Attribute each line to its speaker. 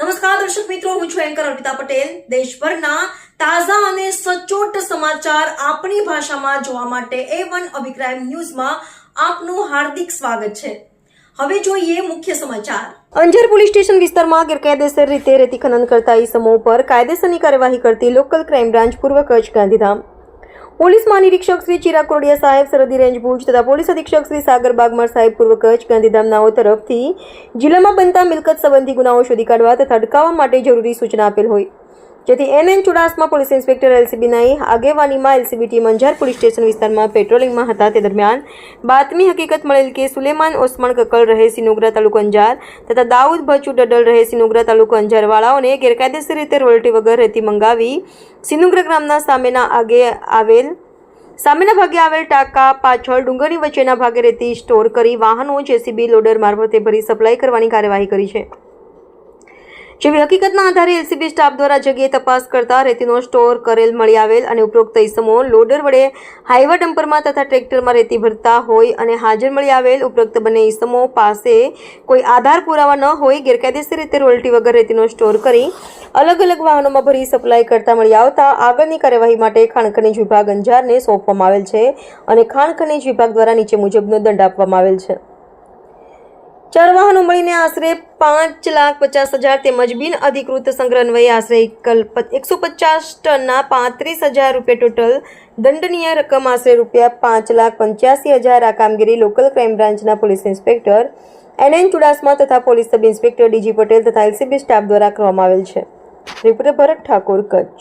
Speaker 1: નમસ્કાર, દર્શક મિત્રો, હું છું એન્કર અર્પિતા પટેલ. દેશભરના તાજા અને સચોટ સમાચાર આપણી ભાષામાં જોવા માટે એ વન અભિપ્રાય ન્યૂઝમાં આપનું હાર્દિક સ્વાગત છે. હવે જોઈએ મુખ્ય સમાચાર. અંજાર પોલીસ સ્ટેશન વિસ્તારમાં ગેરકાયદેસર રીતે રેતી ખનન કરતા ઈસમો પર કાયદેસરની કાર્યવાહી કરતી લોકલ ક્રાઇમ બ્રાન્ચ પૂર્વ કચ્છ ગાંધીધામ પોલીસ મહાનિરીક્ષક શ્રી ચિરાગ કોડિયા સાહેબ, સરહદી રેન્જ ભુજ તથા પોલીસ અધિક્ષક શ્રી સાગર બાગમાર સાહેબ પૂર્વ કચ્છ ગાંધીધામનાઓ તરફથી જિલ્લામાં બનતા મિલકત સંબંધી ગુનાઓ શોધી કાઢવા તથા અટકાવવા માટે જરૂરી સૂચના આપેલ હોય. જેથી N N Chudasama police inspector એલસીબીના આગેવાનીમાં LCB team Anjar police station વિસ્તારમાં પેટ્રોલિંગમાં હતા. તે દરમિયાન બાતમી હકીકત મળેલ કે સુલેમાન ઓસમાન કકલ રહે સિનોગરા તાલુકો અંજાર તથા દાઉદ ભચુ ડડલ રહે સિનોગરા તાલુકો અંજારવાળાઓને ગેરકાયદેસર રીતે રોયલ્ટી વગર રેતી મંગાવી સિનુગ્રા ગ્રામના સામેના આગે આવેલ સામેના ભાગે આવેલ ટાંકા પાછળ ડુંગરની વચ્ચેના ભાગે રેતી સ્ટોર કરી વાહનો જેસીબી લોડર મારફતે ભરી સપ્લાય કરવાની કાર્યવાહી કરી છે. જેવી હકીકતના આધારે એલસીબી સ્ટાફ દ્વારા જગ્યાએ તપાસ કરતા રેતીનો સ્ટોર, કરેલ મળી આવેલ અને ઉપરોક્ત ઇસમો લોડર વડે હાઈવા ડમ્પરમાં તથા ટ્રેક્ટરમાં રેતી ભરતા હોય અને હાજર મળી આવેલ ઉપરોક્ત બંને ઇસમો પાસે કોઈ આધાર પુરાવા ન હોય, ગેરકાયદેસર રીતે રોયલ્ટી વગર રેતીનો સ્ટોર કરી અલગ અલગ વાહનોમાં ભરી સપ્લાય કરતા મળી આવતા આગળની કાર્યવાહી માટે ખાણ ખનીજ વિભાગ અંજારને સોંપવામાં આવેલ છે અને ખાણ ખનીજ વિભાગ દ્વારા નીચે મુજબનો દંડ આપવામાં આવેલ છે. ચાર વાહનો મળીને આશરે પાંચ લાખ પચાસ હજાર તેમજ બિન અધિકૃત સંગ્રહ અન્વયે આશરે એકસો પચાસ ટનના પાંત્રીસ હજાર રૂપિયા ટોટલ દંડનીય રકમ આશરે રૂપિયા પાંચ લાખ પંચ્યાસી હજાર આ કામગીરી લોકલ ક્રાઇમ બ્રાન્ચના police inspector N N Chudasama તથા police sub inspector DG Patel તથા એલસીબી સ્ટાફ દ્વારા કરવામાં આવેલ છે. રિપોર્ટર ભરત ઠાકોર, કચ્છ.